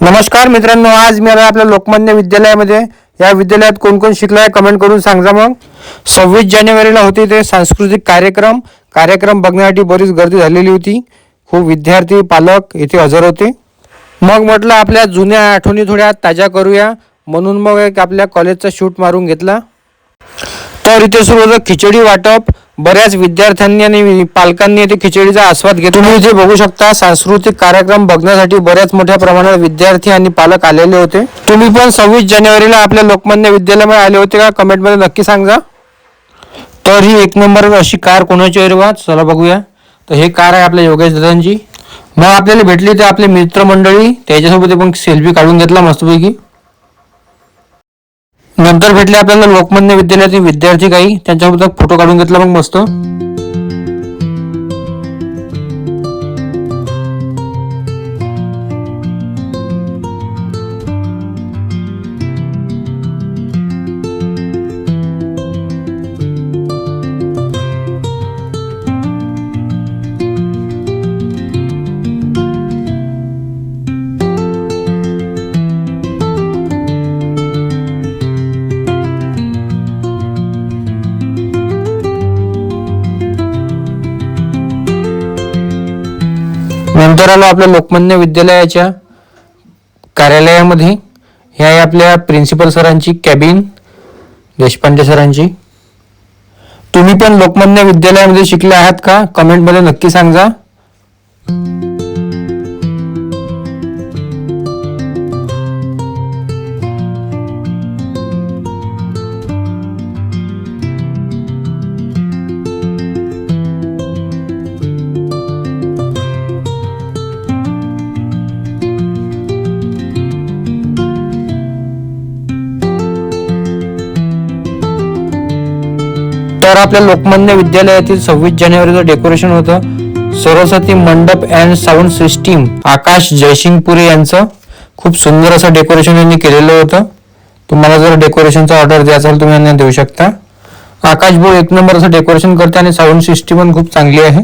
नमस्कार मित्रांनो आज मी आलो आपल्या लोकमान्य विद्यालयामध्ये. या विद्यालयात कोण कोण शिकलं आहे कमेंट करून सांगा मग. सव्वीस जानेवारीला होते ते सांस्कृतिक कार्यक्रम. कार्यक्रम बघण्यासाठी बरीच गर्दी झालेली होती. खूप विद्यार्थी पालक येथे हजर होते. मग म्हटलं आपल्या जुन्या आठवणी थोड्या ताज्या करूया. म्हणून मग एक आपल्या कॉलेजचा शूट मारून घेतला. तर इथे सुरू होतं खिचडी वाटप. बऱ्याच विद्यार्थ्यांनी आणि पालकांनी येथे खिचडीचा आस्वाद घेतला. तुम्ही इथे बघू शकता सांस्कृतिक कार्यक्रम बघण्यासाठी बऱ्याच मोठ्या प्रमाणात विद्यार्थी आणि पालक आलेले होते. तुम्ही पण सव्वीस जानेवारीला आपल्या लोकमान्य विद्यालयामध्ये आले होते का? कमेंटमध्ये नक्की सांगा. तर ही एक नंबर अशी कार कोणाची आहे चला बघूया. तर हे कार आहे आपल्या योगेश दादांची. मग आपल्याला भेटली ते आपले मित्रमंडळी. त्याच्यासोबत पण सेल्फी काढून घेतला मस्तपैकी. नंतर भेटले आपल्याला लोकमान्य विद्यालयातील विद्यार्थी काही त्यांच्याबद्दल फोटो काढून घेतला मग मस्त. नंतर आलो आपल्या लोकमान्य विद्यालयाच्या कार्यालयामध्ये. ह्या आहे आपल्या प्रिन्सिपल सरांची कॅबिन देशपांडे सरांची. तुम्ही पण लोकमान्य विद्यालयामध्ये शिकले आहात का? कमेंटमध्ये नक्की सांगा आपल्या लोकमान्य विद्यालयातील सव्वीस जानेवारीचं डेकोरेशन होतं. Saraswati Mandap and sound system Akash Jaysingpure यांचं. खूप सुंदर असं डेकोरेशन यांनी केलेलं होतं. तुम्हाला जर डेकोरेशनचा ऑर्डर द्यायचा असेल तुम्ही यांना देऊ शकता. आकाश भाऊ एक नंबर असं डेकोरेशन करते आणि साऊंड सिस्टीम पण खूप चांगली आहे.